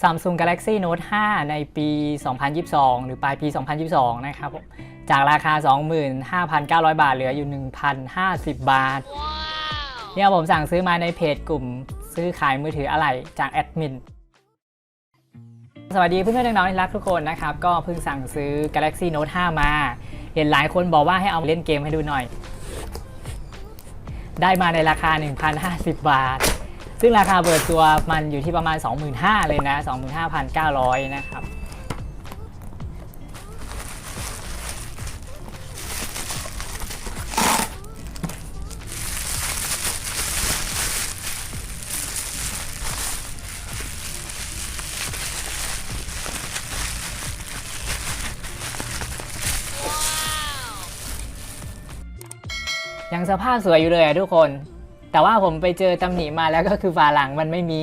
Samsung Galaxy Note 5 ในปี 2022 หรือปลายปี 2022 นะครับผมจากราคา 25,900 บาท เหลืออยู่ 1,050 บาท เนี่ยผมสั่งซื้อมาในเพจกลุ่มซื้อขายมือถืออะไหล่จากแอดมิน สวัสดีเพื่อนๆน้องๆที่รักทุกคนนะครับ ก็เพิ่งสั่งซื้อ Galaxy Note 5 มา เห็นหลายคนบอกว่าให้เอาเล่นเกมให้ดูหน่อย ได้มาในราคา 1,050 บาท ซึ่งราคาเปิดตัวมันอยู่ที่ประมาณ 25,000 เลยนะ 25,900 นะครับยังสภาพสวยอยู่เลยอะทุกคน แต่ว่าผมไปเจอตำหนิมาแล้วก็คือฝาหลังมันไม่มี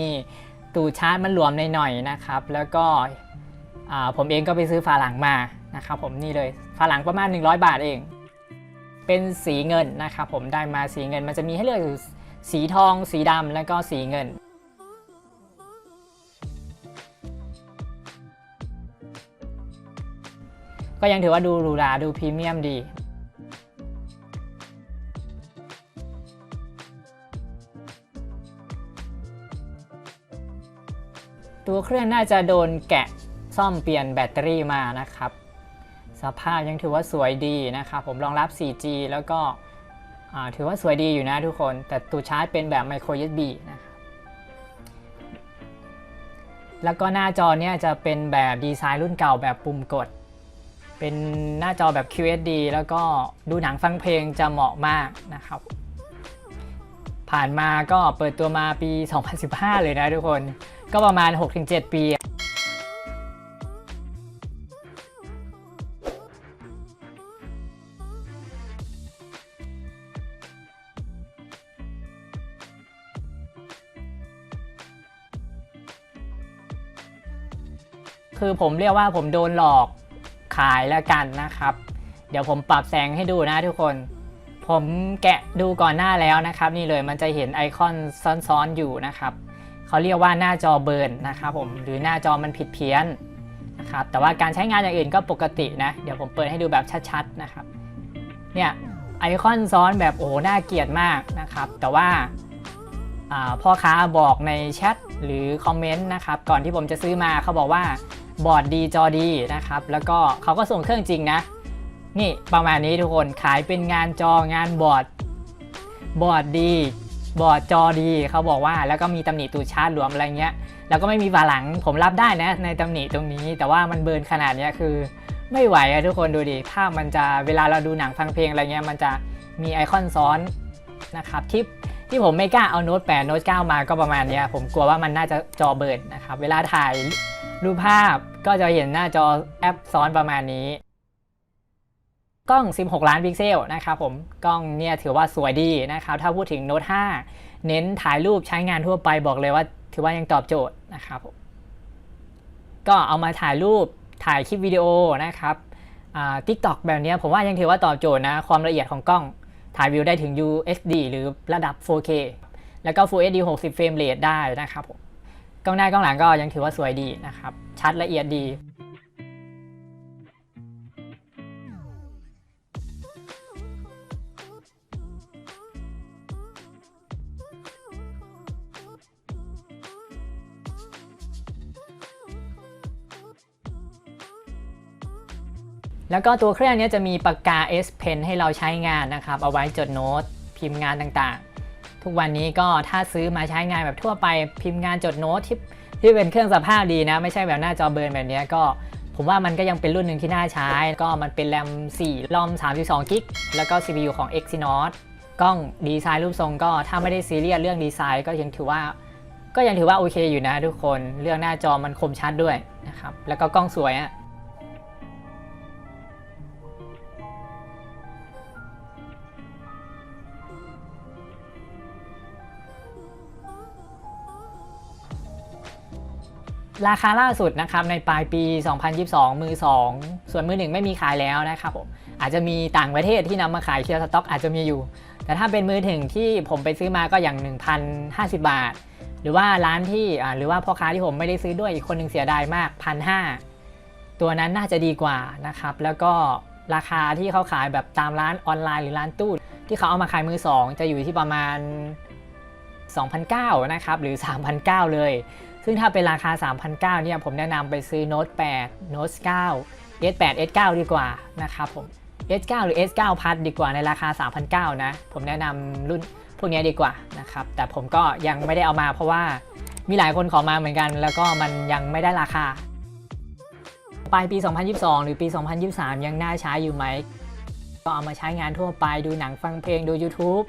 ตูชาร์จมันหลวมในหน่อยๆนะครับ แล้วก็ผมเองก็ไปซื้อฝาหลังมานะครับผมนี่เลยฝาหลังประมาณ 100 บาทเอง เป็นสีเงินนะครับผมได้มาสีเงินมันจะมีให้เลือกอยู่สีทอง สีดำแล้วก็สีเงินก็ยังถือว่าดูหรูหราดูพรีเมียมดี ตัวเครื่องน่าจะโดนแกะซ่อมเปลี่ยนแบตเตอรี่มานะครับ สภาพยังถือว่าสวยดีนะครับ ผมรองรับ 4G แล้วก็ถือว่าสวยดีอยู่นะทุกคน แต่ตัวชาร์จเป็นแบบ micro USB นะครับแล้วก็หน้าจอเนี่ยจะเป็นแบบดีไซน์รุ่นเก่าแบบปุ่มกด เป็นหน้าจอแบบ QHD แล้วก็ดูหนังฟังเพลงจะเหมาะมากนะครับ ผ่านมาก็เปิดตัวมาปี 2015 เลยนะทุกคน ก็ประมาณ 6-7 ปีคือผมเรียกว่าผมโดนหลอกขายแล้วกันนะครับ เดี๋ยวผมปรับแสงให้ดูนะทุกคน ผมแกะดูก่อนหน้าแล้วนะครับ นี่เลยมันจะเห็นไอคอนซ้อนๆอยู่นะครับเขาเรียกว่าหน้าจอเบิร์นนะครับผมหรือหน้าจอมันผิดเพี้ยนนะครับแต่ว่าการใช้งานอย่างอื่นก็ปกตินะ เดี๋ยวผมเปิดให้ดูแบบชัดๆนะครับเนี่ยไอคอนซ้อนแบบโอ้หน่าเกลียดมากนะครับ แต่ว่าอ่าพ่อค้าบอกในแชทหรือคอมเมนต์นะครับก่อนที่ผมจะซื้อมาเขาบอกว่าบอร์ดดีจอดีนะครับแล้วก็เขาก็ส่งเครื่องจริงนะ นี่ประมาณนี้ทุกคนขายเป็นงานจองานบอร์ด บอร์ดดี บอร์ดจอดีเขาบอกว่าแล้วก็มีตำหนิตูชาร์จหลวมอะไรเงี้ย แล้วก็ไม่มีฝาหลังผมรับได้นะ ในตำหนิตรงนี้ แต่ว่ามันเบิร์นขนาดเนี้ยคือ ไม่ไหวอะทุกคนดูดิภาพมันจะเวลาเราดูหนังฟังเพลงอะไรเงี้ยมันจะมีไอคอนซ้อนนะครับที่ที่ผมไม่กล้าเอาโน้ต8โน้ต9มาก็ประมาณนี้ผมกลัวว่ามันน่าจะจอเบิร์นนะครับเวลาถ่ายรูปภาพก็จะเห็นหน้าจอแอปซ้อนประมาณนี้ กล้อง 16 ล้านพิกเซลนะครับผมกล้องเนี่ยถือว่าสวยดีนะครับถ้าพูดถึง Note 5เน้นถ่ายรูปใช้งานทั่วไปบอกเลยว่า ถือว่ายังตอบโจทย์นะครับผมก็เอามาถ่ายรูปถ่ายคลิปวิดีโอนะครับทิกตอกแบบนี้ผมว่ายังถือว่าตอบโจทย์นะ ความละเอียดของกล้องถ่ายวิวได้ถึง UHD หรือระดับ 4K แล้วก็ Full HD 60 เฟรมเรทได้นะครับผมกล้องหน้ากล้องหลังก็ยังถือว่าสวยดีนะครับ ชัดละเอียดดี แล้วก็ตัวเครื่องนี้จะมีปากกา S Pen ให้เราใช้งานนะครับ เอาไว้จดโน้ต พิมพ์งานต่างๆ ทุกวันนี้ก็ถ้าซื้อมาใช้งานแบบทั่วไปพิมพ์งานจดโน้ตที่ที่เป็นเครื่องสภาพดีนะ ไม่ใช่แบบหน้าจอเบิร์นแบบนี้ก็ผมว่ามันก็ยังเป็นรุ่นหนึ่งที่น่าใช้ ก็มันเป็นแรม 4 รอม 32 กิก แล้วก็ CPU ของ Exynos กล้องดีไซน์รูปทรงก็ถ้าไม่ได้ซีเรียสเรื่องดีไซน์ก็ยังถือว่า ก็ยังถือว่าโอเคอยู่นะทุกคน เรื่องหน้าจอมันคมชัดด้วยนะครับ แล้วก็กล้องสวยอะ ราคาล่าสุดนะครับในปลายปี 2022 มือ 2 ส่วนมือ 1 ไม่มีขายแล้วนะครับผมอาจจะมีต่างประเทศที่นำมาขายเคลียร์สต็อกอาจจะมีอยู่ แต่ถ้าเป็นมือถึงที่ผมไปซื้อมาก็อย่าง 1,050 บาท หรือว่าร้านที่หรือว่าพ่อค้าที่ผมไม่ได้ซื้อด้วยอีกคนหนึ่งเสียดายมากพันห้าตัวนั้นน่าจะดีกว่านะครับแล้วก็ราคาที่เขาขายแบบตามร้านออนไลน์หรือร้านตู้ที่เขาเอามาขายมือสองจะอยู่ที่ประมาณ 2,009นะครับหรือ 3,009เลย ซึ่งถ้าเป็นราคา3,009เนี่ยผมแนะนำไปซื้อ Note 8 Note 9 S8 S9 ดีกว่านะครับผม S9 หรือ S9 พัดดีกว่าในราคา3,009นะ ผมแนะนำรุ่นพวกนี้ดีกว่านะครับ แต่ผมก็ยังไม่ได้เอามาเพราะว่ามีหลายคนขอมาเหมือนกัน แล้วก็มันยังไม่ได้ราคา ปลายปี 2022 หรือปี 2023 ยังน่าใช้อยู่ไหม ก็เอามาใช้งานทั่วไปดูหนังฟังเพลงดู YouTube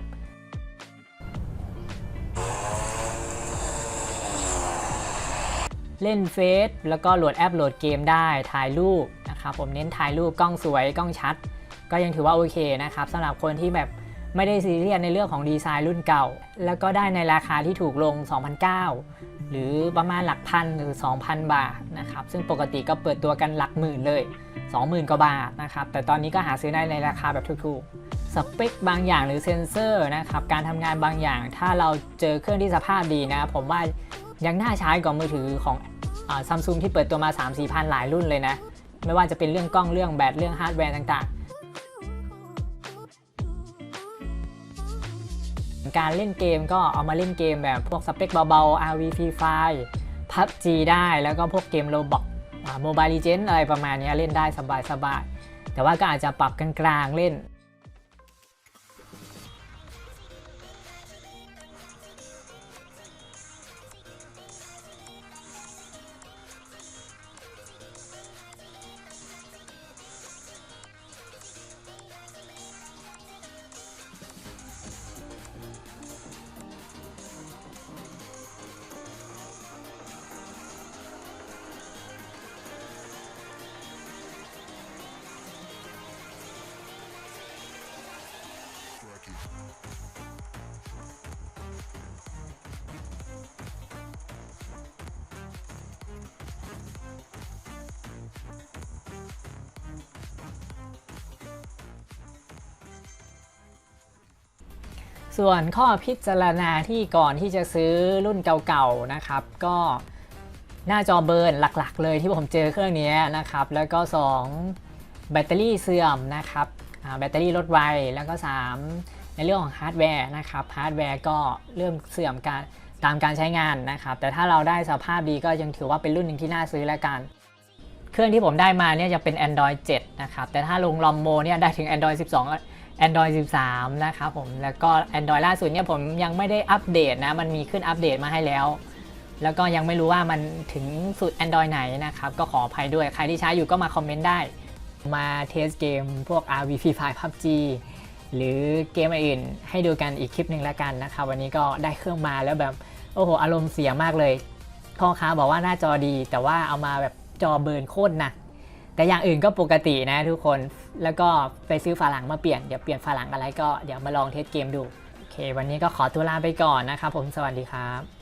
เล่นเฟซแล้วก็โหลดแอปโหลดเกมได้ถ่ายรูปนะครับผมเน้นถ่ายรูปกล้องสวยกล้องชัด ก็ยังถือว่าโอเคนะครับสำหรับคนที่แบบไม่ได้ซีเรียสในเรื่องของดีไซน์รุ่นเก่า แล้วก็ได้ในราคาที่ถูกลง 2,009 หรือประมาณหลักพันหรือ 2,000 บาทนะครับซึ่งปกติก็เปิดตัวกันหลักหมื่นเลย 20,000 กว่าบาทนะครับแต่ตอนนี้ก็หาซื้อได้ในราคาแบบถูกๆ สเปคบางอย่างหรือเซนเซอร์นะครับการทำงานบางอย่าง ถ้าเราเจอเครื่องที่สภาพดีนะ ผมว่า ยังน่าใช้กว่ามือถือของซัมซุงที่เปิดตัวมา 3 4พันหลายรุ่นเลยนะ ไม่ว่าจะเป็นเรื่องกล้องเรื่องแบตเรื่องฮาร์ดแวร์ต่างๆ การเล่นเกมก็เอามาเล่นเกมแบบพวกสเปคเบาๆ RV Free Fire PUBG ได้แล้วก็พวกเกมโลบอกโมบายลีเจนอะไรประมาณนี้เล่นได้สบายๆ แต่ว่าก็อาจจะปรับกลางๆเล่น ส่วนข้อพิจารณาที่ก่อนที่จะซื้อรุ่นเก่าๆนะครับ ก็หน้าจอเบิร์นหลักๆ เลยที่ผมเจอเครื่องนี้นะครับ แล้วก็ 2 แบตเตอรี่เสื่อมนะครับแบตเตอรี่ลดไวแล้วก็ 3 ในเรื่องของฮาร์ดแวร์นะครับฮาร์ดแวร์ก็เริ่มเสื่อมการตามการใช้งานนะครับ แต่ถ้าเราได้สภาพดีก็ยังถือว่าเป็นรุ่นหนึ่งที่น่าซื้อแล้วกัน เครื่องที่ผมได้มาเนี่ยจะเป็น Android 7 นะครับ แต่ถ้าลงลอมโมเนี่ยได้ถึง Android 12 Android 13 นะครับผม แล้วก็ Android ล่าสุดเนี่ยผมยังไม่ได้อัปเดตนะ มันมีขึ้นอัปเดตมาให้แล้ว แล้วก็ยังไม่รู้ว่ามันถึงสุด Android ไหนนะครับ ก็ขออภัยด้วย ใครที่ใช้อยู่ก็มาคอมเมนต์ได้ มาเทสเกมพวก RV Free Fire PUBG หรือเกมอื่นให้ดูกันอีกคลิปหนึ่งแล้วกันนะครับ วันนี้ก็ได้เครื่องมาแล้วแบบ โอ้โห อารมณ์เสียมากเลยพ่อค้าบอกว่าหน้าจอดี แต่ว่าเอามาแบบจอเบิร์นโคตรหนัก แต่อย่างอื่นก็ปกตินะทุกคนแล้วก็ไปซื้อฝาหลังมาเปลี่ยนเดี๋ยวเปลี่ยนฝาหลังอะไรก็เดี๋ยวมาลองเทสเกมดูโอเค วันนี้ก็ขอตัวลาไปก่อนนะครับผมสวัสดีครับ